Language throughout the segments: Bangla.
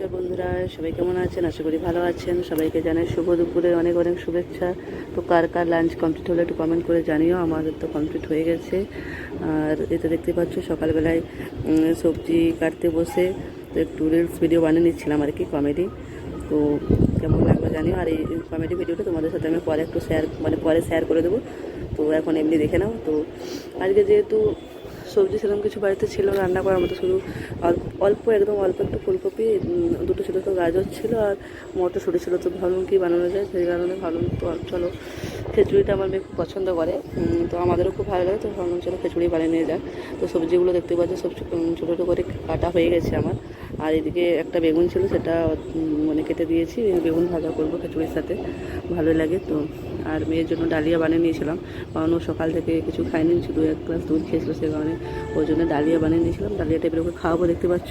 নমস্কার বন্ধুরা, সবাই কেমন আছেন? আশা করি ভালো আছেন। সবাইকে জানাই শুভ দুপুরে অনেক অনেক শুভেচ্ছা। তো কার কার লাঞ্চ কমপ্লিট হলে একটু কমেন্ট করে জানিও, আমাদের তো কমপ্লিট হয়ে গেছে। আর এতে দেখতে পাচ্ছ, সকালবেলায় সবজি কাটতে বসে তো একটু রিলস ভিডিও বানিয়ে নিচ্ছিলাম আর কি কমেডি তো কেমন লাগল জানিও, আর এই কমেডি ভিডিওটা তোমাদের সাথে আমি পরে একটু শেয়ার মানে পরে শেয়ার করে দেবো। তো এখন এমনি দেখে নাও। তো আজকে যেহেতু সবজি সেরকম কিছু বাড়িতে ছিল, রান্না করার মতো শুধু অল্প একদম অল্প একটু ফুলকপি গাজর ছিল আর মটরশুঁটি ছিল তো ভালো কি বানানো যায়? সেই কারণে ভালো চলো খিচুড়িটা আমার মেয়ে খুব পছন্দ করে। তো আমাদেরও খুব ভালো লাগে। তো ভাবলাম চলো খিচুড়ি বানিয়ে নিয়ে যাক তো সবজিগুলো দেখতে পাচ্ছি, সব ছোটো ছোটো করে কাটা হয়ে গেছে আমার। আর এদিকে একটা বেগুন ছিল, সেটা মানে কেটে দিয়েছি। বেগুন ভাজা করব খিচুড়ির সাথে। ভালোই লাগে তো। আর মেয়ের জন্য ডালিয়া বানিয়ে নিয়েছিলাম। কারণ ও সকাল থেকে কিছু খায়নি শুধু এক গ্লাস দুধ খেয়েছিল, সে কারণে ওই জন্য ডালিয়া বানিয়ে নিয়েছিলাম। ডালিয়া টাইপের ওকে খাওয়াবো, দেখতে পাচ্ছ।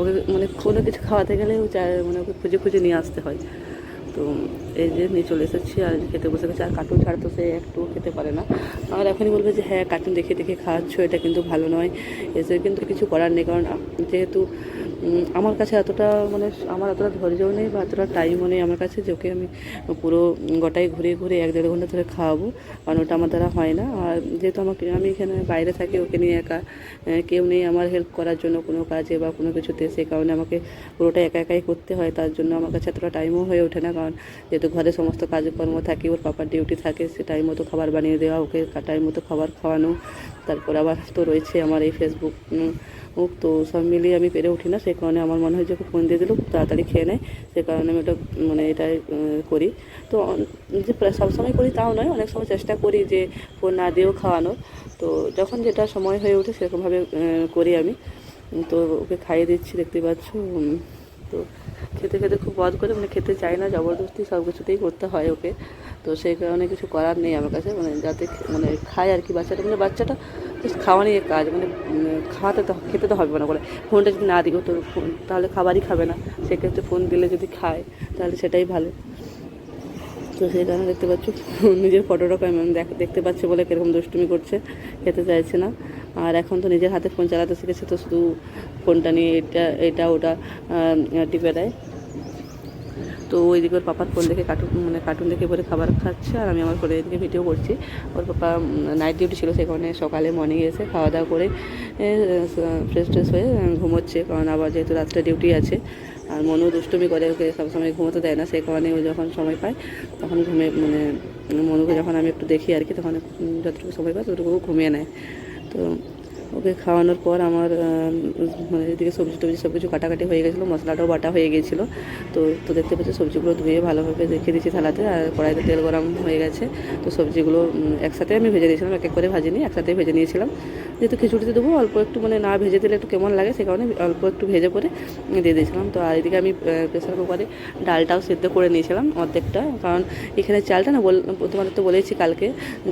ওকে মানে কোনো কিছু খাওয়াতে গেলে ও চায় মানে ওকে খুঁজে খুঁজে নিয়ে আসতে হয়। তো এই যে নিয়ে চলে এসেছি আর খেতে বসে গেছে। আর কার্টুন ছাড়া তো সে একটু খেতে পারে না। আর এখনই বলবে যে হ্যাঁ কার্টুন দেখে দেখে খাওয়াচ্ছ এটা কিন্তু ভালো নয়। এসে কিন্তু কিছু করার নেই। কারণ যেহেতু আমার কাছে এতটা মানে আমার এতটা ধৈর্যও নেই বা এতটা টাইমও নেই আমার কাছে যে ওকে আমি পুরো গোটাই ঘুরে ঘুরে এক দেড় ঘণ্টা ধরে খাওয়াবো। কারণ ওটা আমার দ্বারা হয় না। আর যেহেতু আমাকে, আমি এখানে বাইরে থাকি, ওকে নিয়ে একা কেউ নেই আমার হেল্প করার জন্য কোনো কাজে বা কোনো কিছুতে, সে কারণে আমাকে পুরোটা একা একাই করতে হয়। তার জন্য আমার কাছে এতটা টাইমও হয়ে ওঠে না। কারণ যেহেতু ঘরে সমস্ত কাজকর্ম থাকে, ওর পাপার ডিউটি থাকে, সে টাইম মতো খাবার বানিয়ে দেওয়া, ওকে টাইম মতো খাবার খাওয়ানো। তারপর আবার তো রয়েছে আমার এই ফেসবুক তো সব মিলিয়ে আমি পেরে উঠি না। সেই কারণে আমার মনে হয় যে ফোন দিয়ে দিলেও খুব তাড়াতাড়ি খেয়ে নেয়। সে কারণে আমি ওটা মানে এটাই করি। তো যে সব সবসময় করি তাও নয়, অনেক সময় চেষ্টা করি যে ফোন না দিয়েও খাওয়ানোর। তো যখন যেটা সময় হয়ে ওঠে সেরকমভাবে করি আমি। তো ওকে খাইয়ে দিচ্ছি, দেখতে পাচ্ছ তো খেতে খেতে খুব বধ করে মানে খেতে চায় না, জবরদস্তি সব কিছুতেই করতে হয় ওকে। তো সেই কারণে কিছু করার নেই আমার কাছে মানে যাতে মানে খায় আর কি বাচ্চাটা। মানে বাচ্চাটা খাওয়া নিয়ে কাজ মানে খাওয়াতে তো, খেতে তো হবে না করে ফোনটা যদি না দিও তো ফোন, তাহলে খাবারই খাবে না। সেক্ষেত্রে ফোন দিলে যদি খায়, তাহলে সেটাই ভালো। তো সেই কারণে দেখতে পাচ্ছ, নিজের ফটোটা দেখ- দেখতে পাচ্ছে বলে কীরকম দুষ্টুমি করছে, খেতে চাইছে না। আর এখন তো নিজের হাতে ফোন চালাতে শিখেছে, তো শুধু ফোনটা নিয়ে এটা এটা, ওটা টিপে দেয়। তো ওইদিকে ওর পাপার ফোন দেখে কার্টুন মানে কার্টুন দেখে পরে খাবার খাচ্ছে, আর আমি আমার ফোনে এদিকে ভিডিও করছি। ওর পাপা নাইট ডিউটি ছিল সেখানে সকালে মর্নিংয়ে এসে খাওয়া দাওয়া করে ফ্রেশ ট্রেশ হয়ে ঘুমোচ্ছে। কারণ আবার যেহেতু রাত্রে ডিউটি আছে, আর মনও দুষ্টুমি করে, ওকে সবসময় ঘুমোতে দেয় না, সেই কারণে ও যখন সময় পায়, তখন ঘুমে মানে মনুকে যখন আমি একটু দেখি আর কি, তখন যতটুকু সময় পায়, ততটুকু ঘুমিয়ে নেয়। তো ওকে খাওয়ানোর পর আমার মানে এদিকে সবজি টবজি সব কিছু কাটাকাটি হয়ে গেছিল, মশলাটাও বাটা হয়ে গিয়েছিল তো তো দেখতে পাচ্ছি সবজিগুলো ধুয়ে ভালোভাবে রেখে দিয়েছি থালাতে আর কড়াইতে তেল গরম হয়ে গেছে। তো সবজিগুলো একসাথে আমি ভেজে দিয়েছিলাম, এক এক করে ভাজিনি, একসাথে ভেজে নিয়েছিলাম। যেহেতু খিচুড়িতে দেবো, অল্প একটু মানে না ভেজে দিলে একটু কেমন লাগে, সে কারণে অল্প একটু ভেজে করে দিয়ে দিয়েছিলাম। তো আর এদিকে আমি প্রেসার কুকারে ডালটাও সেদ্ধ করে নিয়েছিলাম অর্ধেকটা, কারণ এখানে চালটা না বল, তোমাদের তো বলেছি কালকে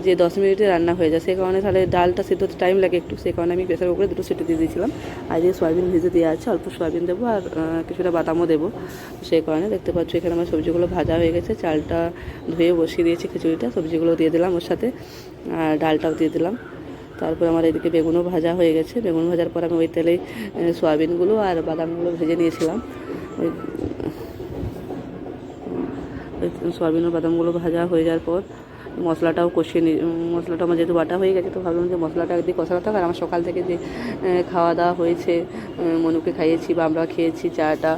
যে দশ মিনিটে রান্না হয়ে যায়, সে কারণে তাহলে ডালটা সেদ্ধ টাইম লাগে একটু, সে কারণে আমি প্রেসার কুকারে দুটো সিটি দিয়ে দিয়েছিলাম। আর যে সয়াবিন ভেজে দেওয়া আছে অল্প সয়াবিন দেবো আর কিছুটা বাদামও দেবো। সেই কারণে দেখতে পাচ্ছ এখানে আমার সবজিগুলো ভাজা হয়ে গেছে। চালটা ধুয়ে বসিয়ে দিয়েছি খিচুড়িটা সবজিগুলো দিয়ে দিলাম ওর সাথে। আর ডালটাও দিয়ে দিলাম। তারপর আমার এদিকে বেগুনও ভাজা হয়ে গেছে। বেগুন ভাজার পর আমি ওই আহ, সয়াবিনগুলো আর বাদামগুলো ভেজে নিয়েছিলাম। ওই সয়াবিন ও বাদামগুলো ভাজা হয়ে যাওয়ার পর মশলাটাও কষিয়ে মশলাটা আমার যেহেতু বাটা হয়ে গেছে, তো ভাবলাম যে মশলাটা একদিকে কষানো থাক আর আমার সকাল থেকে যে খাওয়া দাওয়া হয়েছে মনুকে খাইয়েছি বা আমরা খেয়েছি চাটা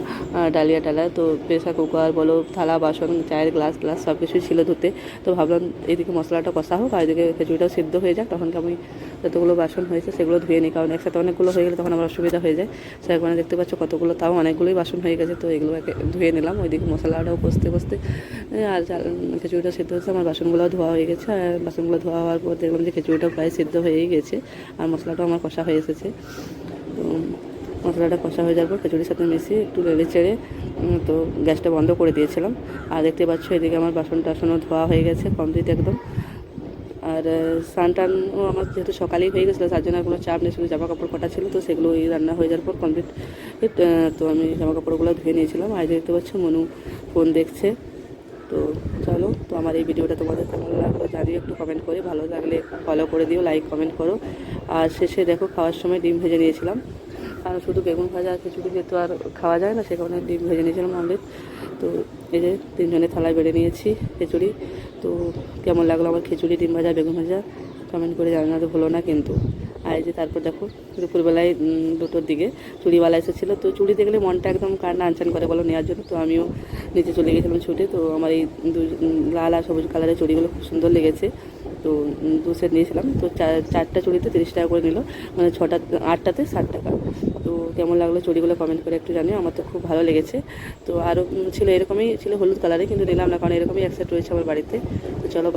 ডালিয়া টালা তো প্রেসার কুকার বলো, থালা, বাসন, চায়ের গ্লাস গ্লাস সব কিছুই ছিল ধুতে। তো ভাবলাম এদিকে মশলাটা কষা হোক, আর এদিকে খিচুড়িটাও সিদ্ধ হয়ে যাক, তখন আমি যতগুলো বাসন হয়েছে সেগুলো ধুয়ে নিই, কারণ একসাথে অনেকগুলো হয়ে গেলে তখন আমার অসুবিধা হয়ে যায়। সে কারণে দেখতে পাচ্ছ কতগুলো, তাও অনেকগুলোই বাসন হয়ে গেছে, তো এগুলো ধুয়ে নিলাম। ওইদিকে মশলাটাও কষতে কষতে আর চাল, খিচুড়িটা সিদ্ধ হচ্ছে আমার বাসনগুলো ধোয়া হয়ে গেছে, আর বাসনগুলো ধোয়া হওয়ার পর দেখলাম যে খিচুড়িটাও প্রায় সিদ্ধ হয়েই গেছে, আর মশলাটাও আমার কষা হয়ে এসেছে। তো মশলাটা কষা হয়ে যাওয়ার পর খিচুড়ির সাথে মিশিয়ে একটু নেড়ে চেড়ে তো গ্যাসটা বন্ধ করে দিয়েছিলাম। আর দেখতে পাচ্ছ এদিকে আমার বাসন টাসনও ধোয়া হয়ে গেছে কমপ্লিট একদম। আর টানও আমার যেহেতু সকালেই হয়ে গেছিল, তার জন্য কোনো চাপ নেই, শুধু জামা কাপড় কটা ছিল তো সেগুলো এই রান্না হয়ে যাওয়ার পর কমপ্লিট তো আমি জামা কাপড়গুলো ধুয়ে নিয়েছিলাম। আর দেখতে পাচ্ছ মনু ফোন দেখছে। তো চলো, তো আমার এই ভিডিওটা তোমাদের কেমন লাগল জানিয়ে একটু কমেন্ট করে। ভালো লাগলে ফলো করে দিও লাইক কমেন্ট করো। আর শেষে দেখো, খাওয়ার সময় ডিম ভেজে নিয়েছিলাম। কারণ শুধু বেগুন ভাজা খিচুড়ি দিয়ে তো আর খাওয়া যায় না, সে কারণে ডিম ভেজে নিয়েছিলাম অমলেট। তো এই যে তিনজনে থালায় বেড়ে নিয়েছি খিচুড়ি। তো কেমন লাগল আমার খিচুড়ি, ডিম ভাজা, বেগুন ভাজা? কমেন্ট করে জানাতে ভুলো না কিন্তু। আর এই যে তারপর দেখো, দুপুরবেলায় দুটোর দিকে চুড়িওয়ালা এসেছিল। তো চুড়ি দেখলে মনটা একদম কান্না আনচান করে বলো নেওয়ার জন্য। তো আমিও নিচে চলে গেছিলাম ছুটে। তো আমার এই দু লাল আর সবুজ কালারের চুড়িগুলো খুব সুন্দর লেগেছে। তো দু সেট নিয়েছিলাম। তো চার- চারটা চুড়িতে তিরিশ টাকা করে নিল। মানে ছটা, আটটাতে ষাট টাকা। তো কেমন লাগল চুড়িগুলো কমেন্ট করে একটু জানিও। আমার তো খুব ভালো লেগেছে। তো আরও ছিল এরকমই, ছিল হলুদ কালারে কিন্তু নিলাম না, কারণ এরকমই এক সেট রয়েছে আমার বাড়িতে। তো চলো